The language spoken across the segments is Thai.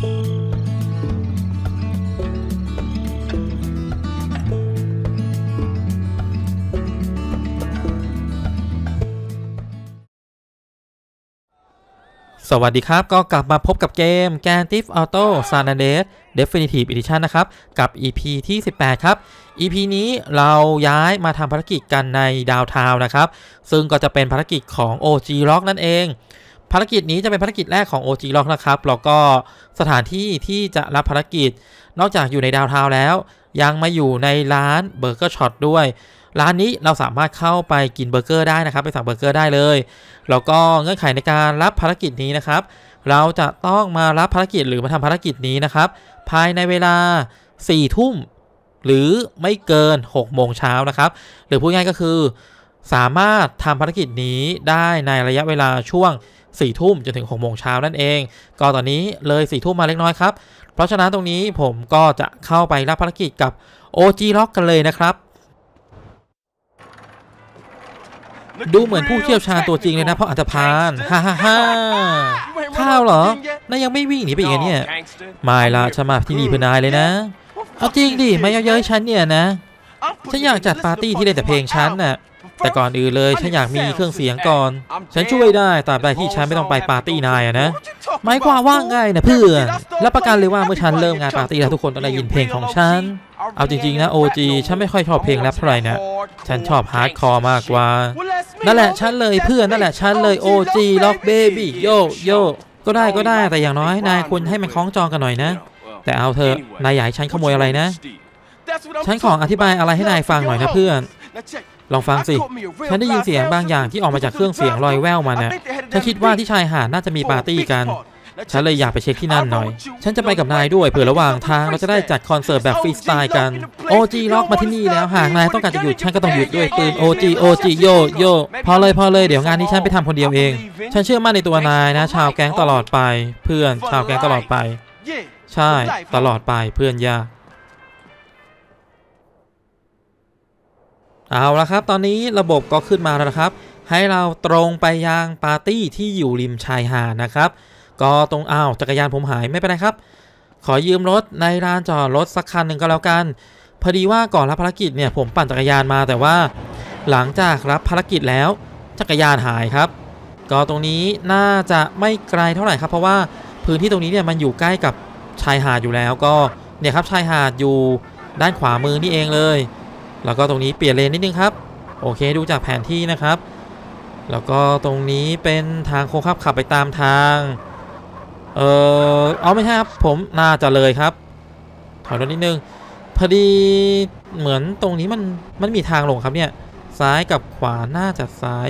สวัสดีครับ ก็กลับมาพบกับเกม g a n t i f Auto San Andreas Definitive Edition นะครับ กับ EP ที่ 18 ครับ EP นี้เราย้ายมาทำภารกิจกันในดาวทาวนะครับ ซึ่งก็จะเป็นภารกิจของ OG Rock นั่นเอง ภารกิจนี้จะเป็นภารกิจแรกของ OG Rock นะครับแล้วก็สถานที่ที่จะรับภารกิจ นอกจากอยู่ในดาวทาวแล้ว ยังมาอยู่ในร้านเบอร์เกอร์ช็อตด้วย ร้านนี้เราสามารถเข้าไปกินเบอร์เกอร์ได้นะครับ ไปสั่งเบอร์เกอร์ได้เลยแล้วก็เงื่อนไขในการรับภารกิจนี้นะครับ เราจะต้องมารับภารกิจหรือมาทำภารกิจนี้นะครับ ภายในเวลา4ทุ่มหรือไม่เกิน6โมงเช้านะครับ หรือพูดง่ายก็คือ สามารถทำภารกิจนี้ได้ในระยะเวลาช่วง 4ทุ่มจนถึง6โมงเช้านั่นเอง ก็ตอนนี้เลย4ทุ่มมาเล็กน้อยครับ เพราะฉะนั้นตรงนี้ผมก็จะเข้าไปรับภารกิจกับ OG Rock กันเลยนะครับ ดูเหมือนผู้เชี่ยวชาญตัวจริงเลยนะเพราะอันธพาลฮ่าฮ่าฮ่าข้าวเหรอนายยังไม่วิ่งหนีไปอีกเหรอเนี่ย ไม่ละฉันมาที่นี่เพื่อนายเลยนะ เอาจริงดิไม่เย้ยๆฉันเนี่ยนะ ฉันอยากจัดปาร์ตี้ที่เล่นแต่เพลงฉันน่ะ แต่ก่อนอื่นเลยฉันอยากมีเครื่องเสียงก่อน ฉันช่วยได้ตราบใดที่ฉันไม่ต้องไปปาร์ตี้นายอะนะหมายความว่าไงนะเพื่อนรับประกันเลยว่าเมื่อฉันเริ่มงานปาร์ตี้แล้วทุกคนต้องได้ยินเพลงของฉัน เอาจริงๆนะ OG ฉันไม่ค่อยชอบเพลงแรปเท่าไหร่นะฉันชอบฮาร์ดคอร์มากกว่า นั่นแหละฉันเลยเพื่อนนั่นแหละฉันเลย OG Rock Baby โยโยก็ได้ก็ได้แต่อย่างน้อยนายควรให้มันคล้องจองกันหน่อยนะ แต่เอาเถอะนายอยากให้ฉันขโมยอะไรนะ ฉันขออธิบายอะไรให้นายฟังหน่อยนะเพื่อน ลองฟังสิ ฉันได้ยินเสียงบางอย่างที่ออกมาจากเครื่องเสียงลอยแว่วมาน่ะฉันคิดว่าที่ชายหาดน่าจะมีปาร์ตี้กัน ฉันเลยอยากไปเช็คที่นั่นหน่อย ฉันจะไปกับนายด้วยเผื่อระหว่างทางเราจะได้จัดคอนเสิร์ตแบบฟรีสไตล์กัน OG ล็อกมาที่นี่แล้วหากนายต้องการจะหยุดฉันก็ต้องหยุดด้วยปืน OG OG โยโยพอเลยพอเลยเดี๋ยวงานนี้ฉันไปทำคนเดียวเอง ฉันเชื่อมั่นในตัวนายนะ ชาวแก๊งตลอดไป เพื่อนชาวแก๊งตลอดไป ใช่ตลอดไปเพื่อนยา เอาละครับ ตอนนี้ระบบก็ขึ้นมาแล้วครับ ให้เราตรงไปยังปาร์ตี้ที่อยู่ริมชายหาดนะครับ ก็ตรงอ้าวจักรยานผมหายไม่เป็นไรครับ ขอยืมรถในร้านจอดรถสักคันหนึ่งก็แล้วกัน พอดีว่าก่อนรับภารกิจเนี่ยผมปั่นจักรยานมาแต่ว่า หลังจากรับภารกิจแล้ว จักรยานหายครับ ก็ตรงนี้น่าจะไม่ไกลเท่าไหร่ครับ เพราะว่าพื้นที่ตรงนี้เนี่ยมันอยู่ใกล้กับชายหาดอยู่แล้วก็เนี่ยครับชายหาดอยู่ด้านขวามือนี่เองเลย แล้วก็ตรงนี้เปลี่ยนเลนนิดนึงครับ โอเคดูจากแผนที่นะครับ แล้วก็ตรงนี้เป็นทางโค้งครับขับไปตามทาง เออเอาไม่ใช่ครับผมน่าจะเลยครับ ถอยรถนิดนึง พอดีเหมือนตรงนี้มันมันมีทางลงครับเนี่ย ซ้ายกับขวาน่าจะซ้าย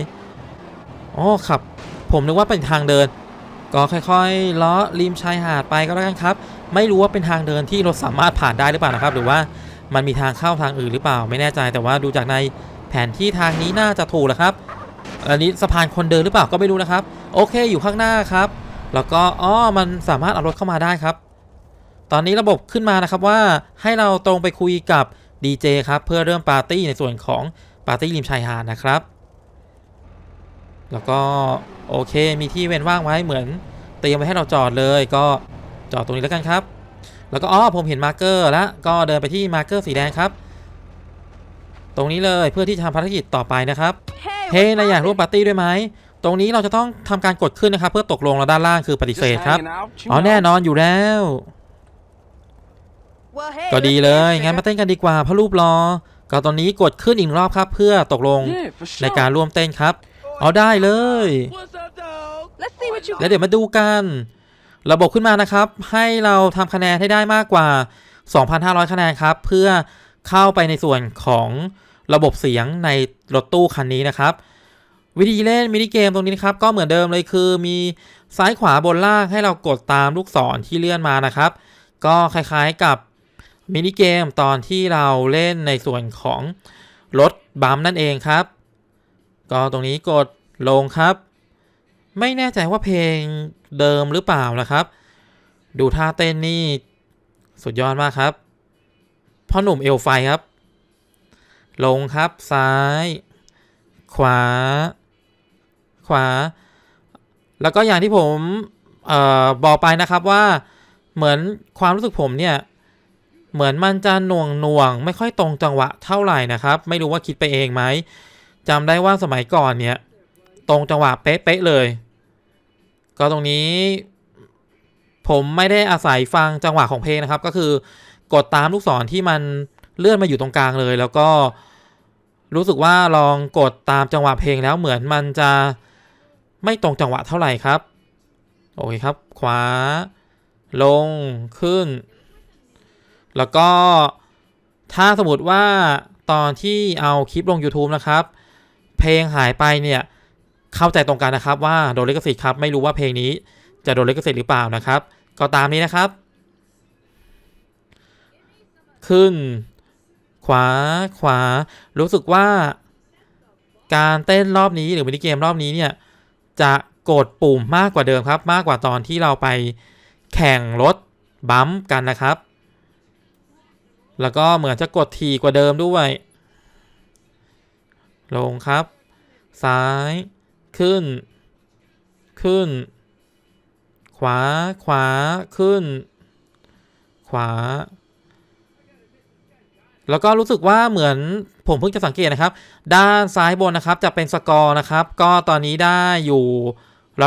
อ๋อขับ ผมนึกว่าเป็นทางเดิน ก็ค่อยๆล้อริมชายหาดไปก็แล้วกันครับ ไม่รู้ว่าเป็นทางเดินที่รถสามารถผ่านได้หรือเปล่านะครับ หรือว่า มันมีทางเข้าทางอื่นหรือเปล่าไม่แน่ใจแต่ว่าดูจากในแผนที่ทางนี้น่าจะถูกแล้วครับ อันนี้สะพานคนเดินหรือเปล่าก็ไม่รู้นะครับ โอเคอยู่ข้างหน้าครับ แล้วก็อ๋อมันสามารถเอารถเข้ามาได้ครับ ตอนนี้ระบบขึ้นมานะครับว่าให้เราตรงไปคุยกับดีเจครับเพื่อเริ่มปาร์ตี้ในส่วนของปาร์ตี้ริมชายหาดนะครับ แล้วก็โอเคมีที่เว้นว่างไว้เหมือน เตรียมไว้ให้เราจอดเลยก็จอดตรงนี้แล้วกันครับ แล้วก็อ๋อผมเห็นมาร์เกอร์แล้วก็เดินไปที่มาร์เกอร์สีแดงครับ ตรงนี้เลยเพื่อที่จะทำภารกิจต่อไปนะครับ เฮ้ยนายอยากร่วมปาร์ตี้ด้วยไหมตรงนี้เราจะต้องทำการกดขึ้นนะครับ เพื่อตกลงแล้วด้านล่างคือปฏิเสธครับอ๋อแน่นอนอยู่แล้ว ก็ดีเลยงั้นมาเต้นกันดีกว่าเพราะรูปรอ ก็ตอนนี้กดขึ้นอีกรอบครับ เพื่อตกลงในการร่วมเต้นครับ เอาได้เลย Let's see what you แล้วเดี๋ยวมาดูกัน ระบบขึ้นมานะครับ ให้เราทำคะแนนให้ได้มากกว่า 2,500 คะแนนครับ เพื่อเข้าไปในส่วนของระบบเสียงในรถตู้คันนี้นะครับ วิธีเล่นมินิเกมตรงนี้นะครับ ก็เหมือนเดิมเลยคือมีซ้ายขวาบนล่างให้เรากดตามลูกศรที่เลื่อนมานะครับ ก็คล้ายๆกับมินิเกมตอนที่เราเล่นในส่วนของรถบัมป์นั่นเองครับ ก็ตรงนี้กดลงครับ ไม่แน่ใจว่าเพลงเดิมหรือเปล่านะครับ ดูท่าเต้นนี่ สุดยอดมากครับพ่อหนุ่มเอลไฟครับ ลงครับซ้าย ขวา ขวา แล้วก็อย่างที่ผมออบอกไปนะครับว่าเหมือนความรู้สึกผมเนี่ย เหมือนมันจะหน่วงหน่วง ไม่ค่อยตรงจังหวะเท่าไหร่นะครับ ไม่รู้ว่าคิดไปเองไหมจำได้ว่าสมัยก่อนเนี่ย ตรงจังหวะเป๊ะๆเลย ก็ตรงนี้ ผมไม่ได้อาศัยฟังจังหวะของเพลงนะครับ ก็คือกดตามลูกศรที่มันเลื่อนมาอยู่ตรงกลางเลย แล้วก็รู้สึกว่าลองกดตามจังหวะเพลงแล้วเหมือนมันจะไม่ตรงจังหวะเท่าไหร่ครับ โอเคครับ ขวา ลงขึ้น แล้วก็ถ้าสมมติว่าตอนที่เอาคลิปลง YouTube นะครับ เพลงหายไปเนี่ย เข้าใจตรงกันนะครับว่าโดนลิขสิทธิ์ครับไม่รู้ว่าเพลงนี้จะโดนลิขสิทธิ์หรือเปล่านะครับ ก็ตามนี้นะครับ ขึ้น ขวาขวา รู้สึกว่า การเต้นรอบนี้หรือมินิเกมรอบนี้เนี่ยจะกดปุ่มมากกว่าเดิมครับ มากกว่าตอนที่เราไปแข่งรถบัมกันนะครับ แล้วก็เหมือนจะกดทีกว่าเดิมด้วย ลงครับ ซ้าย ขึ้น ขึ้น ขวา ขวา ขึ้น ขวา แล้วก็รู้สึกว่าเหมือนผมเพิ่งจะสังเกตนะครับ ด้านซ้ายบนนะครับจะเป็นสกอร์นะครับ ก็ตอนนี้ได้อยู่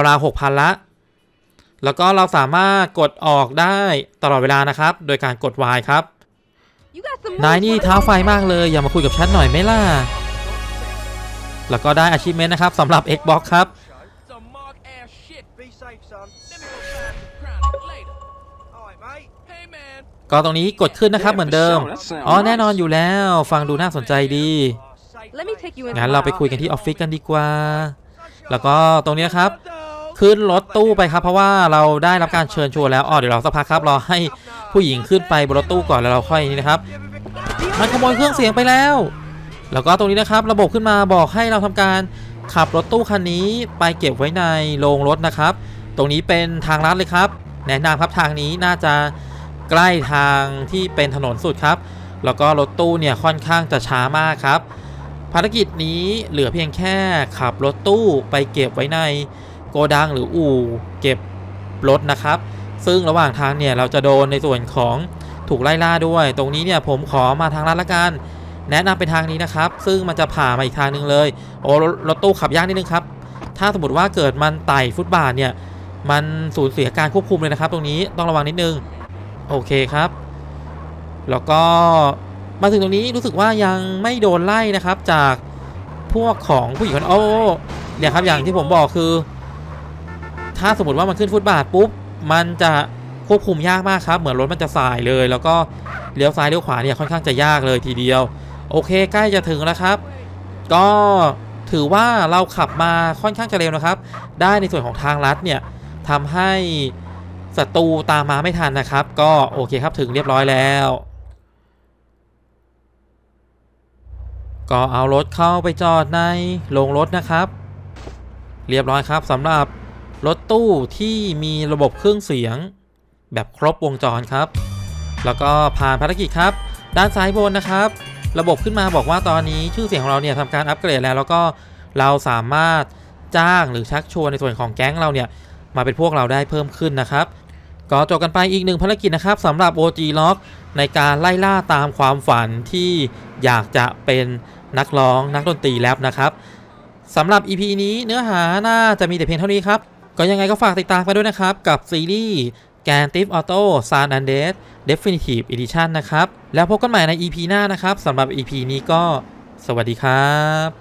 ราวๆหกพันละ แล้วก็เราสามารถกดออกได้ตลอดเวลานะครับ โดยการกด Y ครับ You got some นาย moves นี่ for the เท้าไฟมากเลย อย่ามาคุยกับฉันหน่อยไหมล่ะ แล้วก็ได้ achievement นะครับสำหรับ Xbox ครับ Some mark ass shit. Be safe, son. Let me go find some chronic later. Alright, mate. Hey man. ก็ตรงนี้กดขึ้นนะครับเหมือนเดิม อ๋อแน่นอนอยู่แล้ว ฟังดูน่าสนใจดี Oh, safe, Let me mate. take you in งั้นเราไปคุยกันที่ออฟฟิศกันดีกว่า Sunshine. แล้วก็ตรงเนี้ยครับ ขึ้นรถตู้ไปครับ เพราะว่าเราได้รับการเชิญชวนแล้วอ๋อเดี๋ยวเราสักพักครับรอให้ผู้หญิงขึ้นไปบนรถตู้ก่อนแล้วเราค่อยนี่นะครับ มันขโมยเครื่องเสียงไปแล้ว แล้วก็ตรงนี้นะครับ ระบบขึ้นมาบอกให้เราทำการขับรถตู้คันนี้ไปเก็บไว้ในโรงรถนะครับ ตรงนี้เป็นทางลัดเลยครับ แนะนำครับทางนี้น่าจะใกล้ทางที่เป็นถนนสุดครับ แล้วก็รถตู้เนี่ยค่อนข้างจะช้ามากครับ ภารกิจนี้เหลือเพียงแค่ขับรถตู้ไปเก็บไว้ในโกดังหรืออู่เก็บรถนะครับ ซึ่งระหว่างทางเนี่ยเราจะโดนในส่วนของถูกไล่ล่าด้วย ตรงนี้เนี่ยผมขอมาทางลัดละกัน แนะนำเป็นทางนี้นะครับ ซึ่งมันจะผ่ามาอีกทางหนึ่งเลย โอ้รถรถตู้ขับยากนิดนึงครับ ถ้าสมมติว่าเกิดมันไต่ฟุตบาทเนี่ย มันสูญเสียการควบคุมเลยนะครับ ตรงนี้ต้องระวังนิดนึง โอเคครับ แล้วก็มาถึงตรงนี้รู้สึกว่ายังไม่โดนไล่นะครับ จากพวกของผู้หญิงคนโอ้เนี่ยครับอย่างที่ผมบอกคือ ถ้าสมมติว่ามันขึ้นฟุตบาทปุ๊บมันจะควบคุมยากมากครับ เหมือนรถมันจะสายเลย แล้วก็เลี้ยวซ้ายเลี้ยวขวาเนี่ยค่อนข้างจะยากเลยทีเดียว โอเคใกล้จะถึงแล้วครับ ก็ถือว่าเราขับมาค่อนข้างจะเร็วนะครับ ได้ในส่วนของทางลัดเนี่ยทำให้ศัตรูตามมาไม่ทันนะครับ ก็โอเคครับถึงเรียบร้อยแล้ว ก็เอารถเข้าไปจอดในโรงรถนะครับ เรียบร้อยครับสำหรับรถตู้ที่มีระบบเครื่องเสียง แบบครบวงจรครับ แล้วก็ผ่านภารกิจครับ ด้านซ้ายบนนะครับ ระบบขึ้นมาบอกว่าตอนนี้ชื่อเสียงของเราเนี่ยทำการอัปเกรดแล้ว แล้วก็เราสามารถจ้างหรือชักชวนในส่วนของแก๊งเราเนี่ยมาเป็นพวกเราได้เพิ่มขึ้นนะครับก็จบกันไปอีกหนึ่งภารกิจนะครับสำหรับ OG Lock ในการไล่ล่าตามความฝันที่อยากจะเป็นนักร้องนักดนตรีแรปนะครับสำหรับ EP นี้เนื้อหาน่าจะมีแต่เพียงเท่านี้ครับ ก็ยังไงก็ฝากติดตามไปด้วยนะครับ กับซีรีส์แกนติฟออโต้ซานอันเดส Definitive Edition นะครับ แล้วพบกันใหม่ใน EP หน้านะครับสำหรับ EP นี้ก็สวัสดีครับ